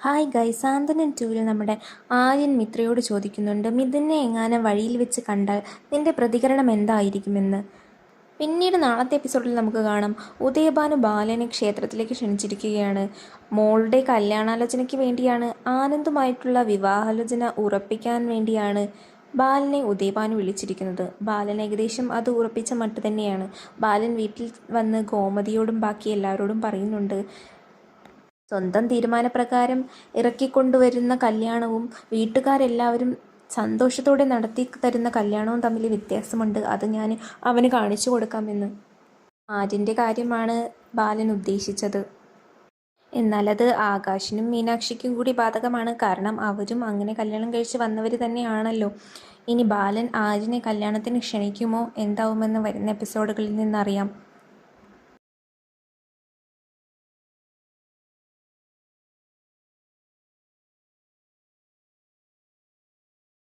Hi ഗൈ സാന്തനൻ ടൂവിൽ നമ്മുടെ ആര്യൻ മിത്രയോട് ചോദിക്കുന്നുണ്ട് മിഥുനെ എങ്ങാനും വഴിയിൽ വെച്ച് കണ്ടാൽ നിന്റെ പ്രതികരണം എന്തായിരിക്കുമെന്ന്? പിന്നീട് നാളത്തെ എപ്പിസോഡിൽ നമുക്ക് കാണാം. ഉദയഭാനു ബാലനെ ക്ഷേത്രത്തിലേക്ക് ക്ഷണിച്ചിരിക്കുകയാണ്. മോളുടെ കല്യാണാലോചനയ്ക്ക് വേണ്ടിയാണ് ആനന്ദുമായിട്ടുള്ള വിവാഹാലോചന ഉറപ്പിക്കാൻ വേണ്ടിയാണ് ബാലനെ ഉദയഭാനു വിളിച്ചിരിക്കുന്നത്. ബാലൻ ഏകദേശം അത് ഉറപ്പിച്ച മട്ട് തന്നെയാണ്. ബാലൻ വീട്ടിൽ വന്ന് ഗോമതിയോടും ബാക്കി എല്ലാവരോടും പറയുന്നുണ്ട് സ്വന്തം തീരുമാനപ്രകാരം ഇറക്കിക്കൊണ്ടുവരുന്ന കല്യാണവും വീട്ടുകാരെല്ലാവരും സന്തോഷത്തോടെ നടത്തി തരുന്ന കല്യാണവും തമ്മിൽ വ്യത്യാസമുണ്ട്. അത് ഞാൻ അവന് കാണിച്ചു കൊടുക്കാമെന്ന് ആര്യന്റെ കാര്യമാണ് ബാലൻ ഉദ്ദേശിച്ചത്. എന്നാലത് ആകാശിനും മീനാക്ഷിക്കും കൂടി ബാധകമാണ്. കാരണം അവരും അങ്ങനെ കല്യാണം കഴിച്ച് വന്നവർ തന്നെയാണല്ലോ. ഇനി ബാലൻ ആര്യനെ കല്യാണത്തിന് ക്ഷണിക്കുമോ? എന്താവുമെന്ന് വരുന്ന എപ്പിസോഡുകളിൽ നിന്നറിയാം.